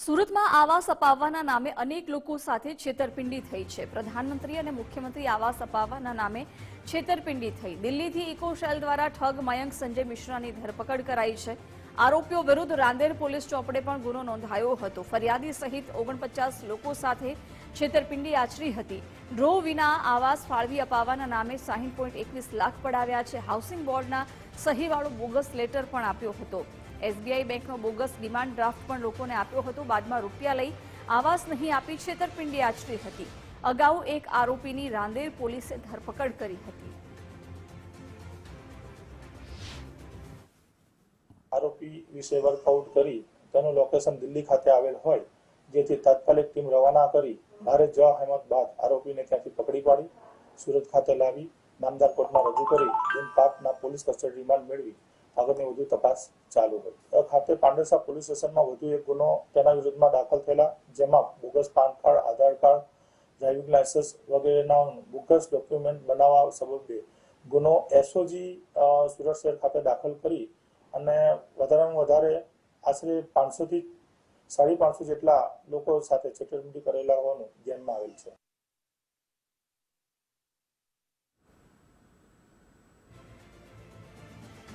સુરતમાં આવાસ અપાવવાના નામે અનેક લોકો સાથે છેતરપિંડી થઈ છે. પ્રધાનમંત્રી અને મુખ્યમંત્રી આવાસ અપાવવાના નામે છેતરપિંડી થઈ. દિલ્હીથી ઇકો શેલ દ્વારા ઠગ મયંક સંજય મિશ્રાની ધરપકડ કરાઈ છે. આરોપીઓ વિરુદ્ધ રાંદેર પોલીસ ચોપડે પણ ગુનો નોંધાયો હતો. ફરિયાદી સહિત ઓગણપચાસ લોકો સાથે છેતરપિંડી આચરી હતી. ડ્રો વિના આવાસ ફાળવી અપાવવાના નામે સાહીઠ પોઈન્ટ એકવીસ લાખ પડાવ્યા છે. હાઉસિંગ બોર્ડના સહીવાળો બોગસ લેટર પણ આપ્યો હતો. એસબીઆઈ બેંકનો બોગસ ડિમાન્ડ ડ્રાફ્ટ પણ લોકોને આપ્યો હતો. બાદમાં રૂપિયા લઈ આવાસ નહીં આપી છેતરપિંડી આચરી હતી. અગાઉ એક આરોપીની રાંદેર પોલીસે ધરપકડ કરી હતી. આરોપી વિશે વર્કઆઉટ કરી તેનું લોકેશન દિલ્હી ખાતે આવેલ હોય, જેથી તાત્કાલિક ટીમ રવાના કરી ભારે જહેમત બાદ આરોપીને ત્યાંથી પકડી પાડી, સુરત ખાતે લાવી, નામદાર કોર્ટમાં રજૂ કરી દિન પાકના પોલીસ મેળવી વધુ તપાસ ચાલુ હોય. ખાતે પાંડેસા પોલીસ સ્ટેશનમાં વધુ એક ગુનો તેના વિરુદ્ધમાં દાખલ થયેલા, જેમાં bogus PAN card, Aadhaar card, driving licence વગેરેના બોગસ ડોક્યુમેન્ટ બનાવવા સબબે ગુનો એસઓજી સુરત શહેર ખાતે દાખલ કરી અને વધારેમાં વધારે આશરે પાંચસોથી સાડી પાંચસો જેટલા લોકો સાથે છેતરપિંડી કરેલા હોવાનું ધ્યાનમાં આવેલ છે.